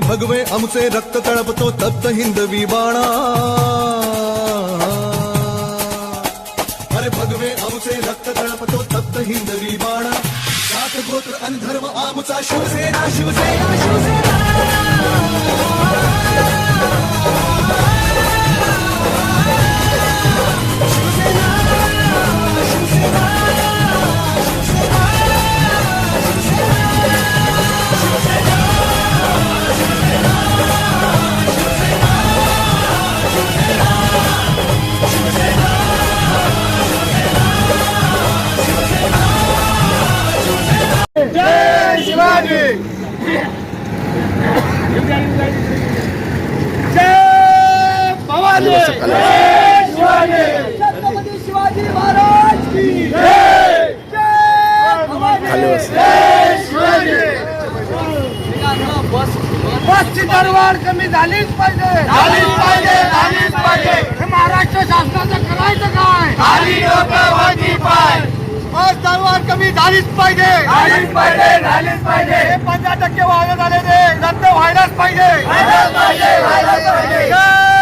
भगवे आमचे रक्त तळपतो तप्त हिंदवी बाणा. अरे भगवे आमचे रक्त तळपतो तप्त हिंदवी बाणा. जात गोत्र आणि धर्म आमचा शिवसेना शिवसेना शिवसेना. छत्रपती शिवाजी महाराज की जय! जय भवानी बसची दरवाढ कमी झालीच पाहिजे. झालीच पाहिजे झालीच पाहिजे. हे महाराष्ट्र शासनाचं करायचं काय? खाली वाजी पाय. बस दरवाढ कमी झालीच पाहिजे. झालीच पाहिजे झालीच पाहिजे. हे पंधरा टक्के वाढ झाले ते रद्द व्हायलाच पाहिजे जय भवानी जय!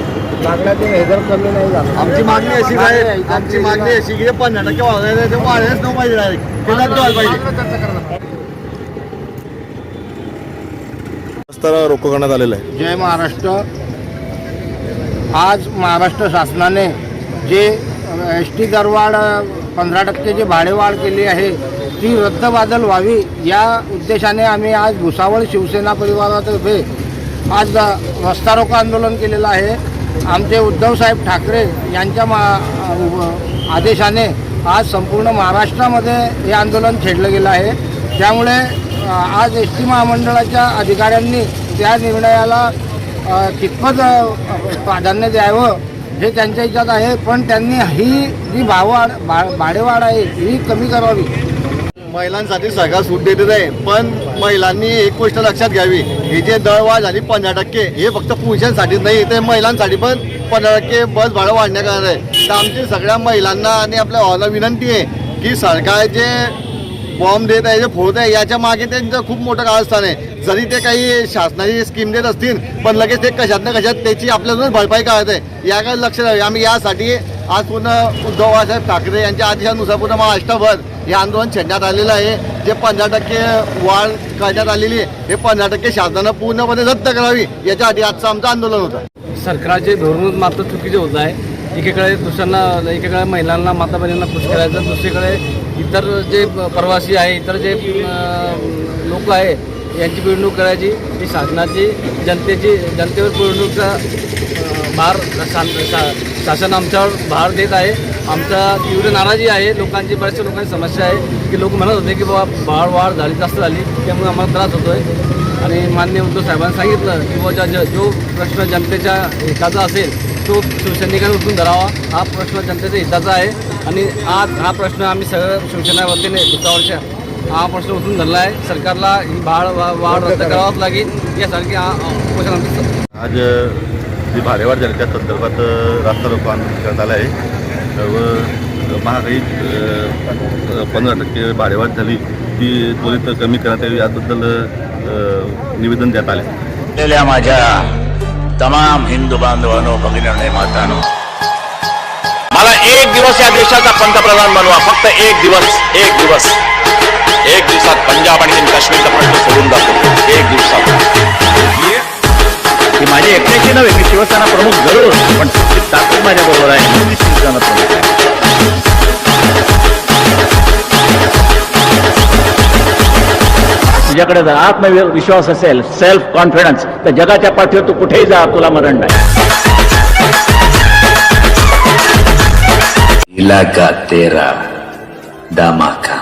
कमी पाहिजे आमची मागणी अशी काय आमची मागणी अशी की पंधरा टक्के ते वाढायलाच नको पाहिजे डायरेक्ट व्हायला पाहिजे. रोको करण्यात आलेला आहे. जय महाराष्ट्र. आज महाराष्ट्र शासनाने जे एस टी दरवाढ पंधरा टक्के जी भाडेवाढ केली आहे ती रद्दबादल व्हावी या उद्देशाने आम्ही आज भुसावळ शिवसेना परिवारातर्फे आज रस्ता रोको आंदोलन केलेलं आहे. आमचे उद्धवसाहेब ठाकरे यांच्या मा आदेशाने आज संपूर्ण महाराष्ट्रामध्ये हे आंदोलन छेडलं गेलं आहे. त्यामुळे आज एस टी महामंडळाच्या अधिकाऱ्यांनी त्या निर्णयाला कितपत प्राधान्य द्यावं हे त्यांच्या याच्यात आहे. पण त्यांनी ही जी भाववाढ भा भाडेवाढ आहे ही कमी करावी. महिलांसाठी सरकार सूट देतच आहे. पण महिलांनी एक गोष्ट लक्षात घ्यावी. ही जे दळवाढ झाली पंधरा टक्के हे फक्त पुरुषांसाठीच नाही ते महिलांसाठी पण पंधरा टक्के बस भाडं वाढण्यात येणार आहे. तर आमची सगळ्या महिलांना आणि आपल्या हॉला विनंती आहे की सरकार जे बॉम्ब देत आहे जे फोडत आहे याच्या मागे त्यांचं खूप मोठं कारस्थान आहे. जरी ते काही शासनाची स्कीम देत असतील पण लगेच ते कशात ना कशात त्याची आपल्याला भरपाई करत आहे. याकडे लक्ष द्यावे. आम्ही यासाठी आज पुन्हा उद्धव बाळासाहेब ठाकरे यांच्या आदेशानुसार पूर्ण महाराष्ट्रभर हे आंदोलन छेडण्यात आलेलं आहे. जे पंधरा टक्के वाढ करण्यात आलेली आहे हे पंधरा टक्के शासनानं पूर्णपणे रद्द करावी याच्यासाठी आजचं आमचं आंदोलन होतं. सरकारचे धोरण मात्र चुकीचे होत आहे. एकीकडे दुसऱ्यांना एकीकडे महिलांना माता बहिणींना खुश करायचं दुसरीकडे इतर जे प्रवासी आहे इतर जे लोक आहे यांची पिळवणूक करायची. ही शासनाची जनतेची जनतेवर पिळवणूकचा भार शा शासन आमच्यावर भार देत आहे. आमचा तीव्र नाराजी आहे. लोकांची बऱ्याचशा लोकांची समस्या आहे. की लोक म्हणत होते की बाबा भाड वाढ झाली जास्त झाली त्यामुळे आम्हाला त्रास होतो आहे आणि मान्य उद्धव साहेबांनी सांगितलं की बुवा ज्या- जो प्रश्न जनतेच्या हिताचा असेल तो शिवसैनिकांनी उठून धरावा. हा प्रश्न जनतेच्या हिताचा आहे. आणि आज हा प्रश्न आम्ही सगळं शिवसेना वतीने वर्षा हा प्रश्न उठून धरला आहे. सरकारला ही भाड वा- वाढ रद्द करावाच लागेल. यासारखी हा उपोषण आज जी भाडेवाढ झाली त्या संदर्भात रास्ता रोको आंदोलन करण्यात आलं आहे व महागाई पंधरा टक्के भाडेवाढ झाली. ती त्वरित कमी करण्यात यावी याबद्दल निवेदन देण्यात आले. असलेल्या माझ्या तमाम हिंदू बांधवांनो भगिनी मातानो मला एक दिवस या देशाचा पंतप्रधान बनवा. फक्त एक दिवस एक दिवस. एक दिवसात पंजाब आणि काश्मीरचा प्रश्न सोडून जातो. एक दिवसात. की माझी एकट्याची नव्हे मी शिवसेना प्रमुख जरूर पण ताकद माझ्या बरोबर आहे. मी शिवसेना प्रमुख आहे. तुझ्याकडे जर आत्मविश्वास असेल सेल्फ कॉन्फिडन्स तर जगाच्या पाठीवर तू कुठेही जा तुला मरण नाही. इलाका तेरा दामाका.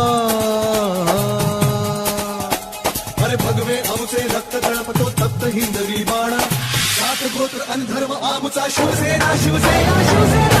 धर्म आमुचा Shiv Sena Shiv Sena Shiv Sena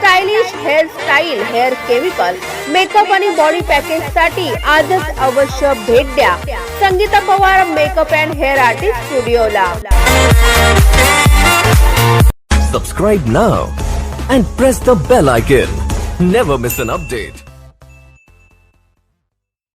stylish hair style hair chemical makeup आणि बॉडी पॅकेजसाठी आजच अवश्य भेट द्या Sangeeta Pawar makeup and hair artist स्टुडिओला Subscribe now and press the bell icon. Never miss an update.